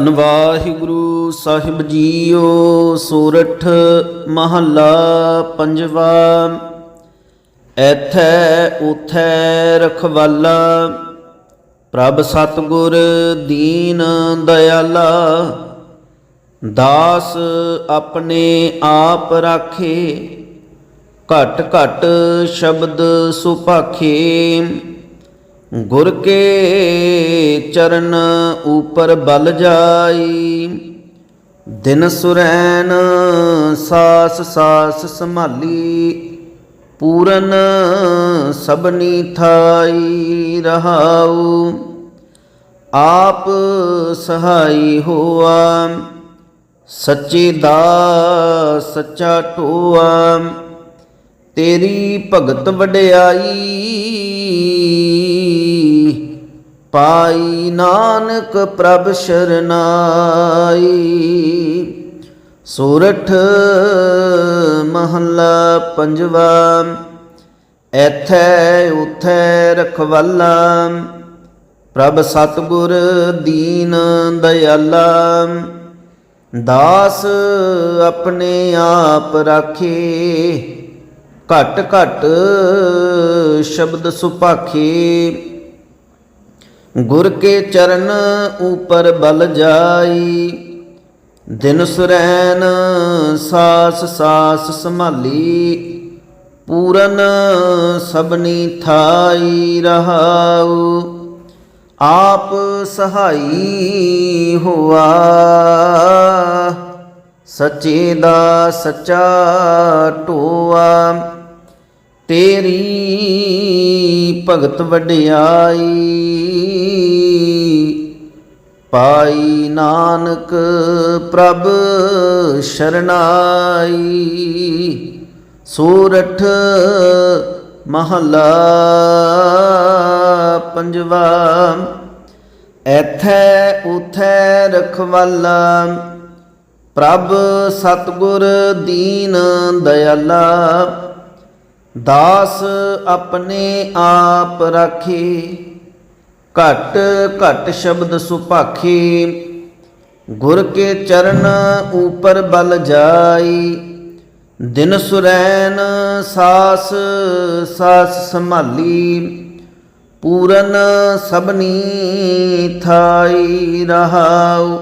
ਧੰਨ ਵਾਹਿਗੁਰੂ ਸਾਹਿਬ ਜੀਓ, ਸੋਰਠ ਮਹੱਲਾ ਪੰਜਵਾ। ਐਥੈ ਉਥੈ ਰਖਵਾਲਾ, ਪ੍ਰਭ ਸਤਗੁਰ ਦੀਨ ਦਇਆਲਾ। ਦਾਸ ਆਪਣੇ ਆਪ ਰਾਖੇ, ਘਟ ਘਟ ਸ਼ਬਦ ਸੁਭਾਖੇ। ਗੁਰ ਕੇ ਚਰਨ ਉਪਰ ਬਲ ਜਾਈ, ਦਿਨ ਸੁਰੈਨ ਸਾਸ ਸਾਸ ਸੰਭਾਲੀ, ਪੂਰਨ ਸਭਨੀ ਥਾਈ ਰਹਾਉ, ਆਪ ਸਹਾਈ ਹੋਆ, ਸੱਚੇ ਦਾ ਸੱਚਾ ਢੋਆ, ਤੇਰੀ ਭਗਤ ਵਡਿਆਈ ਪਾਈ ਨਾਨਕ ਪ੍ਰਭ ਸ਼ਰਨਾਈ। ਸੋਰਠ ਮਹੱਲਾ ਪੰਜਵਾ, ਐਥੈ ਉਥੈ ਰਖਵਾਲਾ। ਪ੍ਰਭ ਸਤਗੁਰ ਦੀਨ ਦਇਆਲਾ। ਦਾਸ ਆਪਣੇ ਆਪ ਰਾਖੇ। ਘਟ ਘਟ ਸ਼ਬਦ ਸੁਭਾਖੇ। ਗੁਰ ਕੇ ਚਰਨ ਉਪਰ ਬਲ ਜਾਈ, ਦਿਨ ਸੁਰੈਨ ਸਾਸ ਸਾਸ ਸੰਭਾਲੀ, ਪੂਰਨ ਸਭਨੀ ਥਾਈ ਰਹਾਉ, ਆਪ ਸਹਾਈ ਹੋਆ। ਸੱਚੇ ਦਾ ਸੱਚਾ ਢੋਆ, ਤੇਰੀ ਭਗਤ ਵਡਿਆਈ। ਪਾਈ ਨਾਨਕ ਪ੍ਰਭ ਸ਼ਰਨਾਈ। ਸੂਰਠ ਮਹੱਲਾ ਪੰਜਵਾ। ਐਥੈ ਉਥੈ ਰਖਵਾਲਾ। ਪ੍ਰਭ ਸਤਗੁਰ ਦੀਨ ਦਇਆਲਾ। ਦਾਸ ਆਪਣੇ ਆਪ ਰਾਖੇ। ਘਟ ਘਟ ਸ਼ਬਦ ਸੁਭਾਖੀ, ਗੁਰ ਕੇ ਚਰਨ ਉਪਰ ਬਲ ਜਾਈ, ਦਿਨ ਸੁਰੈਨ ਸਾਸ ਸਾਸ ਸੰਭਾਲੀ, ਪੂਰਨ ਸਭਨੀ ਥਾਈ ਰਹਾਉ,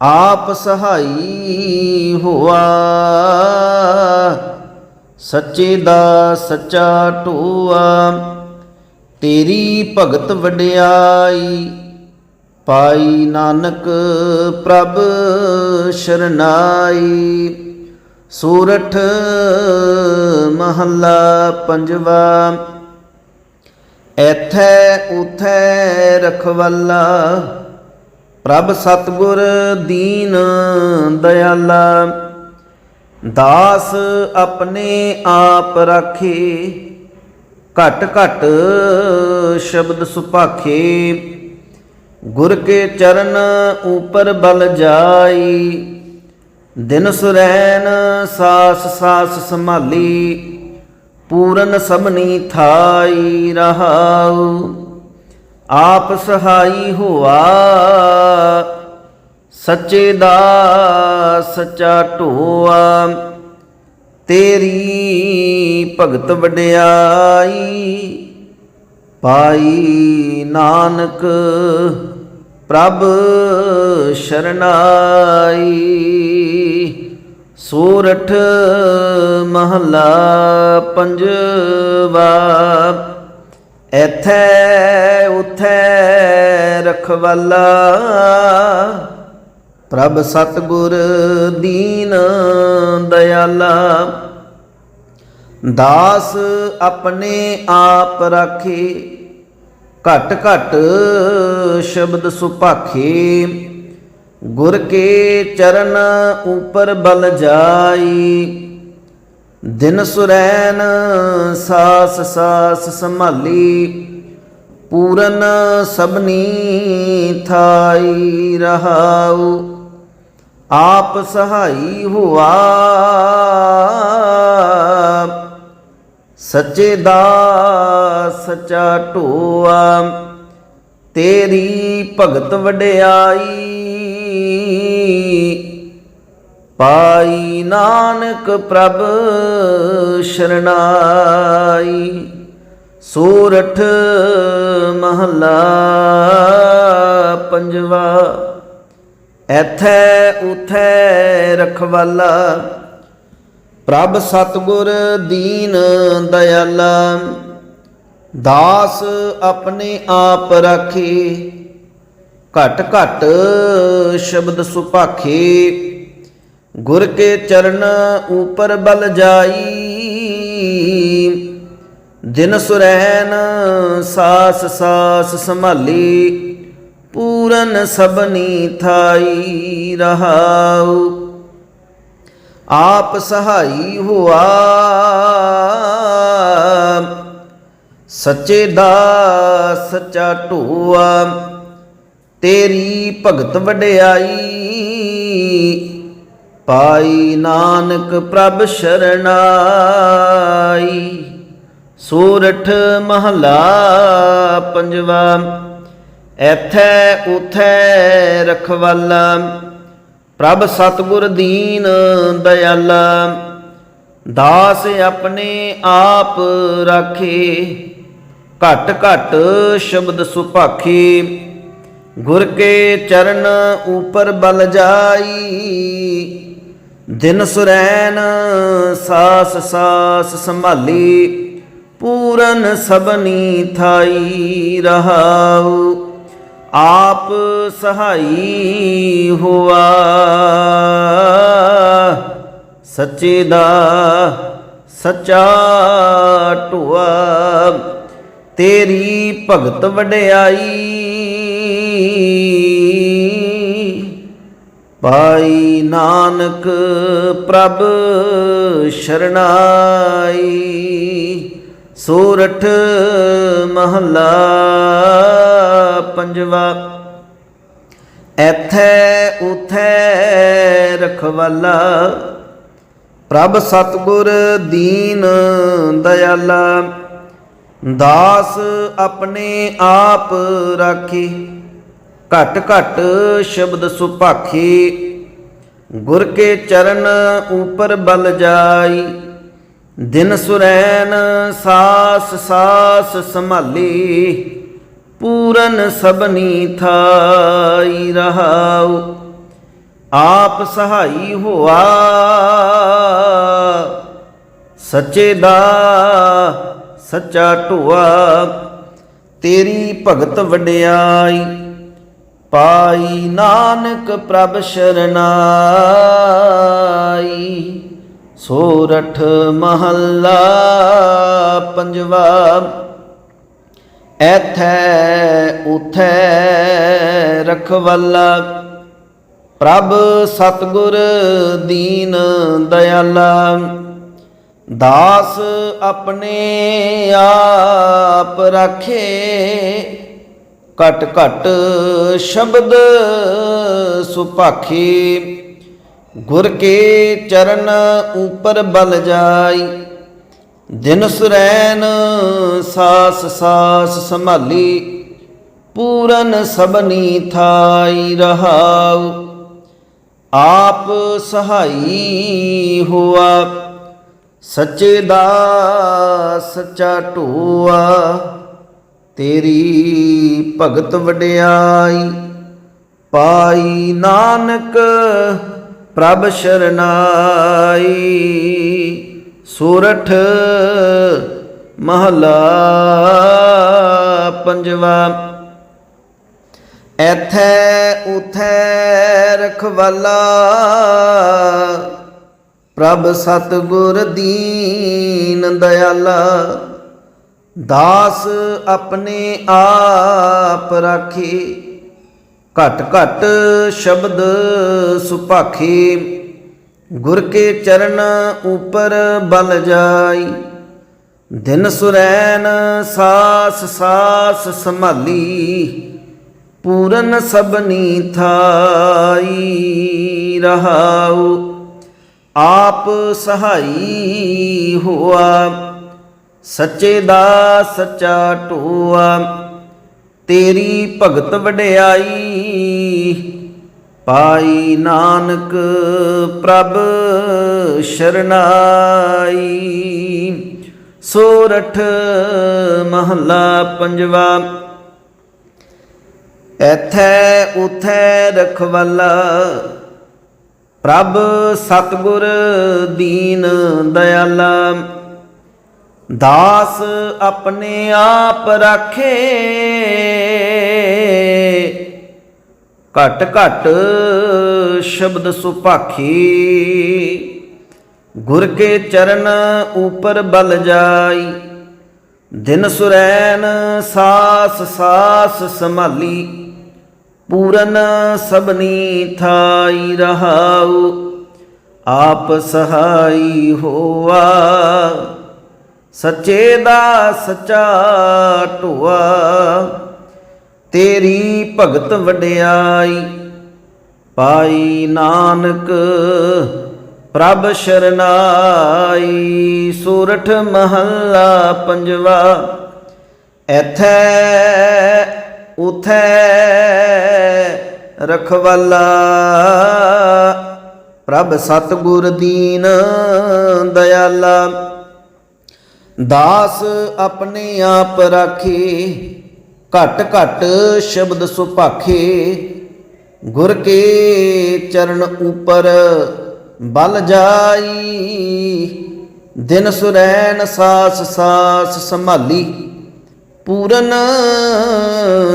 ਆਪ ਸਹਾਈ ਹੋਆ, ਸੱਚੇ ਦਾ ਸੱਚਾ ਢੋਆ। ਤੇਰੀ ਭਗਤ ਵਡਿਆਈ, ਪਾਈ ਨਾਨਕ ਪ੍ਰਭ ਸ਼ਰਨਾਈ। ਸੂਰਠ ਮਹੱਲਾ ਪੰਜਵਾ, ਐਥੈ ਉਥੈ ਰਖਵਾਲਾ, ਪ੍ਰਭ ਸਤਗੁਰ ਦੀਨ ਦਇਆਲਾ ਦਾਸ ਆਪਣੇ ਆਪ ਰਾਖੇ ਘਟ ਘਟ ਸ਼ਬਦ ਸੁਭਾਖੇ। ਗੁਰ ਕੇ ਚਰਨ ਉਪਰ ਬਲ ਜਾਈ। ਦਿਨ ਸੁਰੈਨ ਸਾਸ ਸਾਸ ਸੰਭਾਲੀ। ਪੂਰਨ ਸਭਨੀ ਥਾਈ ਰਹਾਉ। ਆਪ ਸਹਾਈ ਹੋਆ। ਸੱਚੇ ਦਾ ਸੱਚਾ ਢੋਆ। ਤੇਰੀ ਭਗਤ ਵਡਿਆਈ ਪਾਈ ਨਾਨਕ ਪ੍ਰਭ ਸ਼ਰਨਾਈ। ਸੂਰਠ ਮਹੱਲਾ ਪੰਜਵਾ ਐਥੈ ਉਥੈ ਰਖਵਾਲਾ। ਪ੍ਰਭ ਸਤਗੁਰ ਦੀਨ ਦਇਆਲਾ, ਦਾਸ ਆਪਣੇ ਆਪ ਰਾਖੇ, ਘਟ ਘਟ ਸ਼ਬਦ ਸੁਭਾਖੇ, ਗੁਰ ਕੇ ਚਰਨ ਉਪਰ ਬਲ ਜਾਈ, ਦਿਨ ਸੁਰੈਨ ਸਾਸ ਸਾਸ ਸੰਭਾਲੀ, ਪੂਰਨ ਸਭਨੀ ਥਾਈ ਰਹਾਉ। ਆਪ ਸਹਾਈ ਹੁਆ। ਸੱਚੇ ਦਾ ਸੱਚਾ ਢੋਆ। ਤੇਰੀ ਭਗਤ ਵਡਿਆਈ। ਪਾਈ ਨਾਨਕ ਪ੍ਰਭ ਸ਼ਰਨਾਈ ਸੂਰਠ ਮਹਲਾ ਪੰਜਵਾ। ਐਥੈ ਉਥੈ ਰਖਵਾਲਾ, ਪ੍ਰਭ ਸਤਗੁਰ ਦੀਨ ਦਇਆਲਾ, ਦਾਸ ਆਪਣੇ ਆਪ ਰਾਖੇ, ਘਟ ਘਟ ਸ਼ਬਦ ਸੁਭਾਖੇ, ਗੁਰ ਕੇ ਚਰਨ ਉਪਰ ਬਲ ਜਾਈ, ਦਿਨ ਸੁਰੈਨ ਸਾਸ ਸਾਸ ਸੰਭਾਲੀ ਪੂਰਨ ਸਭਨੀ ਥਾਈ ਰਹਾਉ, ਆਪ ਸਹਾਈ ਹੁਆ। ਸੱਚੇ ਦਾ ਸੱਚਾ ਢੋਆ, ਤੇਰੀ ਭਗਤ ਵਡਿਆਈ। ਪਾਈ ਨਾਨਕ ਪ੍ਰਭ ਸ਼ਰਨਾਈ ਸੂਰਠ ਮਹਲਾ ਪੰਜਵਾ। ਐਥੈ ਉਥੈ ਰਖਵਾਲਾ, ਪ੍ਰਭ ਸਤਗੁਰ ਦੀਨ ਦਇਆਲਾ, ਦਾਸ ਆਪਣੇ ਆਪ ਰਾਖੇ। ਘਟ ਘਟ ਸ਼ਬਦ ਸੁਭਾਖੀ, ਗੁਰ ਕੇ ਚਰਨ ਉਪਰ ਬਲ ਜਾਈ। ਦਿਨ ਸੁਰੈਨ ਸਾਸ ਸਾਸ ਸੰਭਾਲੀ, ਪੂਰਨ ਸਬਨੀ ਥਾਈ ਰਹਾਉ। ਆਪ ਸਹਾਈ ਹੁਆ। ਸੱਚੇ ਦਾ ਸੱਚਾ ਢੁਆ। ਤੇਰੀ ਭਗਤ ਵਡਿਆਈ ਪਾਈ ਨਾਨਕ ਪ੍ਰਭ ਸ਼ਰਨਾਈ ਸੋਰਠ ਮਹਲਾ ਪੰਜਵਾ। ਐਥੈ ਉਥੈ ਰਖਵਾਲਾ, ਪ੍ਰਭ ਸਤਗੁਰ ਦੀਨ ਦਇਆਲਾ। ਦਾਸ ਆਪਣੇ ਆਪ ਰਾਖੀ, ਘਟ ਘਟ ਸ਼ਬਦ ਸੁਭਾਖੀ। ਗੁਰ ਕੇ ਚਰਨ ਉਪਰ ਬਲ ਜਾਈ। ਦਿਨ ਸੁਰੈਨ ਸਾਸ ਸਾਸ ਸੰਭਾਲੀ, ਪੂਰਨ ਸਭਨੀ ਥਾਈ ਰਹਾਉ, ਆਪ ਸਹਾਈ ਹੋਆ। ਸੱਚੇ ਦਾ ਸੱਚਾ ਢੋਆ, ਤੇਰੀ ਭਗਤ ਵਡਿਆਈ, ਪਾਈ ਨਾਨਕ ਪ੍ਰਭ ਸ਼ਰਨਾਈ। ਸੋਰਠ ਮਹੱਲਾ ਪੰਜਵਾ, ਐਥੈ ਉਥੈ ਰਖਵਾਲਾ। ਪ੍ਰਭ ਸਤਗੁਰ ਦੀਨ ਦਇਆਲਾ ਦਾਸ ਆਪਣੇ ਆਪ ਰਾਖੇ। ਘਟ ਘਟ ਸ਼ਬਦ ਸੁਭਾਖੇ ਗੁਰ ਕੇ ਚਰਨ ਉਪਰ ਬਲ ਜਾਈ, ਦਿਨ ਸੁਰੈਨ ਸਾਸ ਸਾਸ ਸੰਭਾਲੀ, ਪੂਰਨ ਸਬਨੀ ਥਾਈ ਰਹਾਉ, ਆਪ ਸਹਾਈ ਹੋਆ, ਸੱਚੇ ਦਾ ਸੱਚਾ ਢੋਆ, ਤੇਰੀ ਭਗਤ ਵਡਿਆਈ, ਪਾਈ ਨਾਨਕ ਪ੍ਰਭ ਸ਼ਰਨਾਈ, ਸੋਰਠ ਮਹਲਾ ਪੰਜਵਾ। ਐਥੈ ਉਥੈ ਰਖਵਾਲਾ, ਪ੍ਰਭ ਸਤਗੁਰ ਦੀਨ ਦਇਆਲਾ। ਦਾਸ ਆਪਣੇ ਆਪ ਰਾਖੇ। ਘਟ ਘਟ ਸ਼ਬਦ ਸੁਭਾਖੇ, ਗੁਰ ਕੇ ਚਰਨ ਉਪਰ ਬਲ ਜਾਈ। ਦਿਨ ਸੁਰੈਨ ਸਾਸ ਸਾਸ ਸੰਭਾਲੀ, ਪੂਰਨ ਸਬਨੀ ਥਾਈ ਰਹਾਉ। ਆਪ ਸਹਾਈ ਹੋਆ, ਸੱਚੇ ਦਾ ਸੱਚਾ ਢੋਆ। ਤੇਰੀ ਭਗਤ ਵਡਿਆਈ ਪਾਈ ਨਾਨਕ ਪ੍ਰਭ ਸ਼ਰਨਾਈ। ਸੋਰਠ ਮਹੱਲਾ ਪੰਜਵਾ। ਐਥੈ ਉਥੈ ਰਖਵਾਲਾ। ਪ੍ਰਭ ਸਤਗੁਰ ਦੀਨ ਦਇਆਲਾ। ਦਾਸ ਆਪਣੇ ਆਪ ਰਾਖੇ। ਘਟ ਘਟ ਸ਼ਬਦ ਸੁਭਾਖੀ। ਗੁਰ ਕੇ ਚਰਨ ਉਪਰ ਬਲ ਜਾਈ। ਦਿਨ ਸੁਰੈਨ ਸਾਸ ਸਾਸ ਸੰਭਾਲੀ। ਪੂਰਨ ਸਬਨੀ ਥਾਈ ਰਹਾਉ। ਆਪ ਸਹਾਈ ਹੋਆ। ਸੱਚੇ ਦਾ ਸਚਾ ਢੋਆ। ਤੇਰੀ ਭਗਤ ਵਡਿਆਈ, ਪਾਈ ਨਾਨਕ, ਪ੍ਰਭ ਸ਼ਰਨਾਈ, ਸੂਰਠ ਮਹੱਲਾ ਪੰਜਵਾ, ਐਥੈ ਉਥੈ ਰਖਵਾਲਾ, ਪ੍ਰਭ ਸਤਗੁਰ ਦੀਨ ਦਇਆਲਾ, ਦਾਸ ਆਪਣੇ ਆਪ ਰਾਖੇ ਘਟ ਘਟ ਸ਼ਬਦ ਸੁਭਾਖੇ, ਗੁਰ ਕੇ ਚਰਨ ਉਪਰ ਬਲ ਜਾਈ, ਦਿਨ ਸੁਰੈਣ ਸਾਸ ਸਾਸ ਸੰਭਾਲੀ, ਪੂਰਨ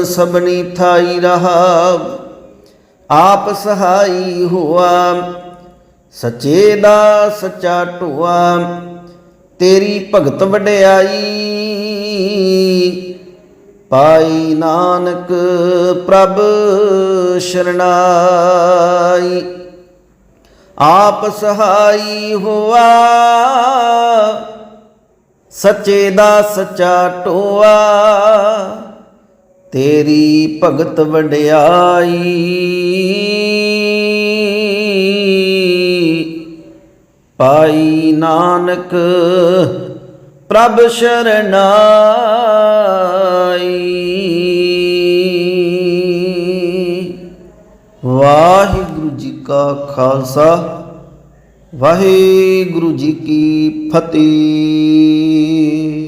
ਸਬਨੀ ਥਾਈ ਰਹਾ ਆਪ ਸਹਾਈ ਹੋਆ, ਸਚੇ ਦਾ ਸਚਾ ਢੋਆ ਤੇਰੀ ਭਗਤ ਵਡਿਆਈ ਪਾਈ ਨਾਨਕ ਪ੍ਰਭ ਸ਼ਰਨਾਈ ਆਪ ਸਹਾਈ ਹੋਆ, ਸੱਚੇ ਦਾ ਸੱਚਾ ਟੋਆ, ਤੇਰੀ ਭਗਤ ਵਡਿਆਈ। ਪਾਈ ਨਾਨਕ ਪ੍ਰਭ ਸ਼ਰਨਾਈ ਵਾਹਿਗੁਰੂ ਜੀ ਕਾ ਖਾਲਸਾ ਵਾਹਿਗੁਰੂ ਜੀ ਕੀ ਫਤਿਹ।